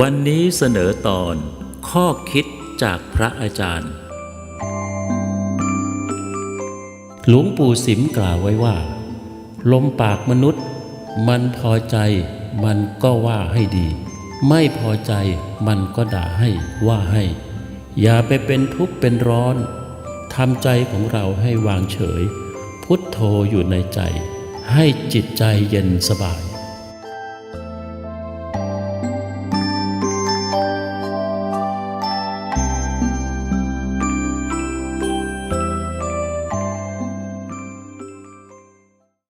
วันนี้เสนอตอนข้อคิดจากพระอาจารย์ หลวงปู่สิมกล่าวไว้ว่า ลมปากมนุษย์ มันพอใจมันก็ว่าให้ดี ไม่พอใจมันก็ด่าให้ว่าให้ อย่าไปเป็นทุกข์เป็นร้อนทำใจของเราให้วางเฉย พุทโธอยู่ในใจ ให้จิตใจเย็นสบาย